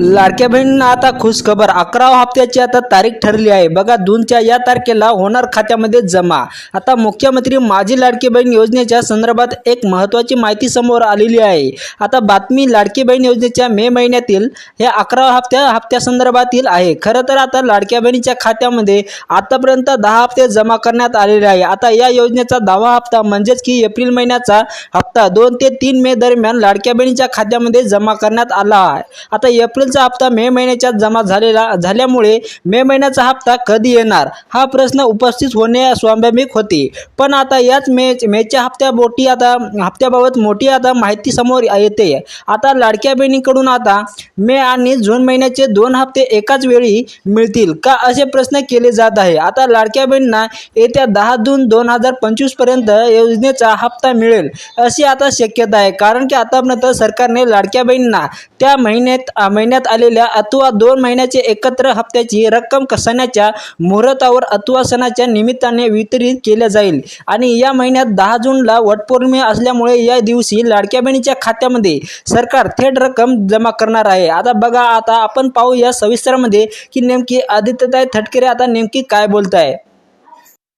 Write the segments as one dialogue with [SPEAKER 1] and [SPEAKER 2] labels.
[SPEAKER 1] लाडक्या बहिणींना आता खुश खबर अकरावा हप्त्याची आता तारीख ठरली आहे. बघा जूनच्या या तारखेला होणार खात्यामध्ये जमा. आता मुख्यमंत्री माझी लाडकी बहीण योजनेच्या संदर्भात एक महत्त्वाची माहिती समोर आलेली आहे. आता बातमी लाडकी बहीण योजनेच्या मे महिन्यातील हे अकरावा हप्त्या हप्त्यासंदर्भातील आहे. खरं तर आता लाडक्या बहिणीच्या खात्यामध्ये आतापर्यंत दहा हप्ते जमा करण्यात आलेले आहे. आता या योजनेचा दहावा हप्ता म्हणजेच की एप्रिल महिन्याचा हप्ता दोन ते तीन मे दरम्यान लाडक्या बहिणीच्या खात्यामध्ये जमा करण्यात आला आहे. आता एप्रिल एप्रिलचा हप्ता मे महिन्याच्या जमा झालेला झाल्यामुळे मे महिन्याचा हप्ता कधी येणार? हा प्रश्न उपस्थित होणे स्वाभाविक होते. पण आता याच मे मेच्या हप्त्याबोटी आता हप्त्याबाबत मोठी आता माहिती समोर येते. आता लाडक्या बहिणीकडून आता मे आणि जून महिन्याचे दोन हप्ते एकाच वेळी मिळतील का असे प्रश्न केले जात आहे. आता लाडक्या बहिणींना येत्या दहा जून दोन हजार पंचवीसपर्यंत योजनेचा हप्ता मिळेल अशी आता शक्यता आहे. कारण की आतापर्यंत सरकारने लाडक्या बहिणींना त्या महिन्यात महिन्यात करण्यात आलेल्या अथवा दोन महिन्याचे एकत्र हप्त्याची रक्कम सणाच्या मुहूर्तावर अथवा सणाच्या निमित्ताने वितरित केल्या जाईल. आणि या महिन्यात दहा जूनला वटपौर्णिमा असल्यामुळे या दिवशी लाडक्या बहिणीच्या खात्यामध्ये सरकार थेट रक्कम जमा करणार आहे. आता बघा आता आपण पाहू या सविस्तरमध्ये की नेमकी आदित्यताई थटकेरे आता नेमकी काय बोलत आहे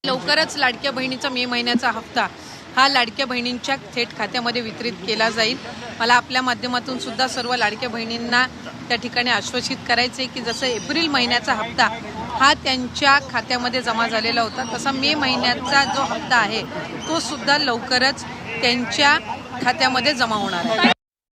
[SPEAKER 2] लवकरच लाडक्या बहिणीचा मे महिन्याचा हप्ता हा लाडक्या बहिणींच्या थेट खात्यामध्ये वितरित केला जाईल. मला आपल्या माध्यमातून सुद्धा सर्व लाडक्या बहिणींना त्या ठिकाणी आश्वासित करायचं आहे की जसं एप्रिल महिन्याचा हप्ता हा त्यांच्या खात्यामध्ये जमा झालेला होता तसा मे महिन्याचा जो हप्ता आहे तो सुद्धा लवकरच त्यांच्या खात्यामध्ये जमा होणार आहे.